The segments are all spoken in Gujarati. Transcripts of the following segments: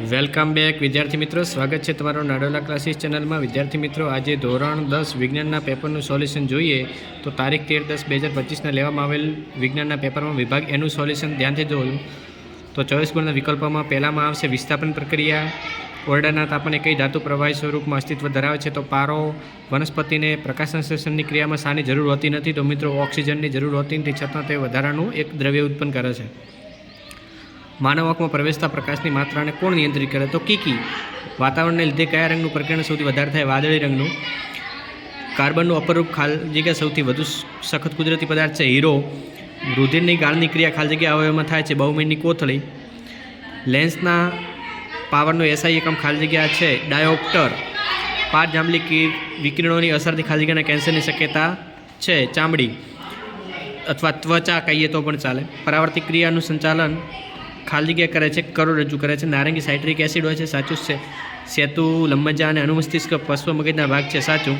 વેલકમ બેક, વિદ્યાર્થી મિત્રો. સ્વાગત છે તમારો નાડોલા ક્લાસીસ ચેનલમાં. વિદ્યાર્થી મિત્રો, આજે ધોરણ દસ વિજ્ઞાનના પેપરનું સોલ્યુશન જોઈએ તો તારીખ તેર દસ બે હજાર પચીસના લેવામાં આવેલ વિજ્ઞાનના પેપરમાં વિભાગ એનું સોલ્યુશન ધ્યાનથી જોયું તો ચોવીસ ગુણના વિકલ્પોમાં પહેલામાં આવશે વિસ્થાપન પ્રક્રિયા, ઓરડાના તાપમાને કઈ ધાતુ પ્રવાહી સ્વરૂપમાં અસ્તિત્વ ધરાવે છે તો પારો, વનસ્પતિને પ્રકાશ સંશ્લેષણની ક્રિયામાં શાની જરૂર હોતી નથી તો મિત્રો ઓક્સિજનની જરૂર હોતી નથી, છતાં તે વધારાનું એક દ્રવ્ય ઉત્પન્ન કરે છે. માનવ આંખમાં પ્રવેશતા પ્રકાશની માત્રાને કોણ નિયંત્રિત કરે? તો કીકી. વાતાવરણને લીધે કયા રંગનું પ્રકરણ સૌથી વધારે થાય? વાદળી રંગનું. કાર્બનનું અપરૂપ ખાલ જગ્યા સૌથી વધુ સખત કુદરતી પદાર્થ છે. હીરો. રુધિરની ગાળની ક્રિયા ખાલ જગ્યા અવયવમાં થાય છે. બહુમીનની કોથળી. લેન્સના પાવરનો એસઆઈ એકમ ખાલી જગ્યા છે. ડાયોપ્ટર. પાર જાંબલી વિકિરણોની અસરથી ખાલી જગ્યાના કેન્સરની શક્યતા છે. ચામડી. અથવા ત્વચા કહીએ તો પણ ચાલે. પરાવર્તિત ક્રિયાનું સંચાલન ખાલી જગ્યા કરે છે કરોડરજ્જુ કરે છે. નારંગી સાઇટ્રિક એસિડ હોય છે, સાચું છે. સેતુ, લંબજા અને અનુમસ્તિષ્ક પશ્વ મગજના ભાગ છે, સાચું.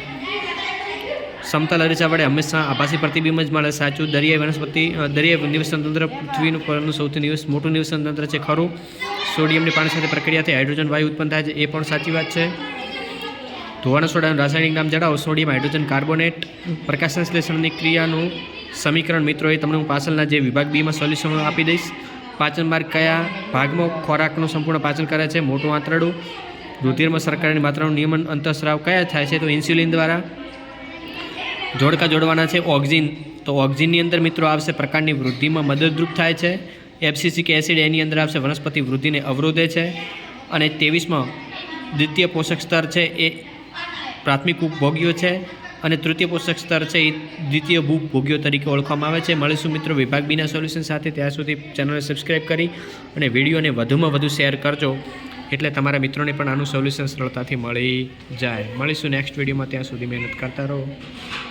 સમતા અરીસા વડે હંમેશા આભાસી પ્રતિબિંબ જ મળે, સાચું. દરિયાઈ વનસ્પતિ દરિયાઈ નિવસન તંત્ર પૃથ્વીનું પરનું સૌથી નિવસ, મોટું નિવસન તંત્ર છે, ખરું. સોડિયમની પાણી સાથે પ્રક્રિયાથી હાઇડ્રોજન વાયુ ઉત્પન્ન થાય છે, એ પણ સાચી વાત છે. ધોવાણ સોડાનું રાસાયણિક નામ જણાવો સોડિયમ, હાઇડ્રોજન, કાર્બોનેટ પ્રકાશ સંશ્લેષણની ક્રિયાનું સમીકરણ, મિત્રો, એ તમને હું પાછળના જે વિભાગ બીમાં સોલ્યુશન આપી દઈશ. પાચન માર્ગ કયા ભાગમાં ખોરાકનું સંપૂર્ણ પાચન કરે છે? મોટું આંતરડું. રુધિરમાં સરકારની માત્રાનું નિયમન અંતઃસ્રાવ કયા થાય છે? તો ઇન્સ્યુલિન દ્વારા જોડકા જોડવાના છે ઓક્ઝિન. તો ઓક્ઝિનની અંદર મિત્રો આવશે પ્રકારની વૃદ્ધિમાં મદદરૂપ થાય છે. એફસીસિક એસિડ એની અંદર આવશે વનસ્પતિ વૃદ્ધિને અવરોધે છે. અને ત્રેવીસમાં દ્વિતીય પોષક સ્તર છે એ પ્રાથમિક ઉપભોગ્યો છે. અને તૃતીય પોષક સ્તર છે એ દ્વિતીય ભૂભોગ્યો તરીકે ઓળખવામાં આવે છે. મળીશું મિત્રો વિભાગ બીના સોલ્યુશન સાથે. ત્યાં સુધી ચેનલને સબસ્ક્રાઈબ કરી અને વિડીયોને વધુમાં વધુ શેર કરજો. એટલે તમારા મિત્રોને પણ આનું સોલ્યુશન સરળતાથી મળી જાય. મળીશું નેક્સ્ટ વિડીયોમાં. ત્યાં સુધી મહેનત કરતા રહો.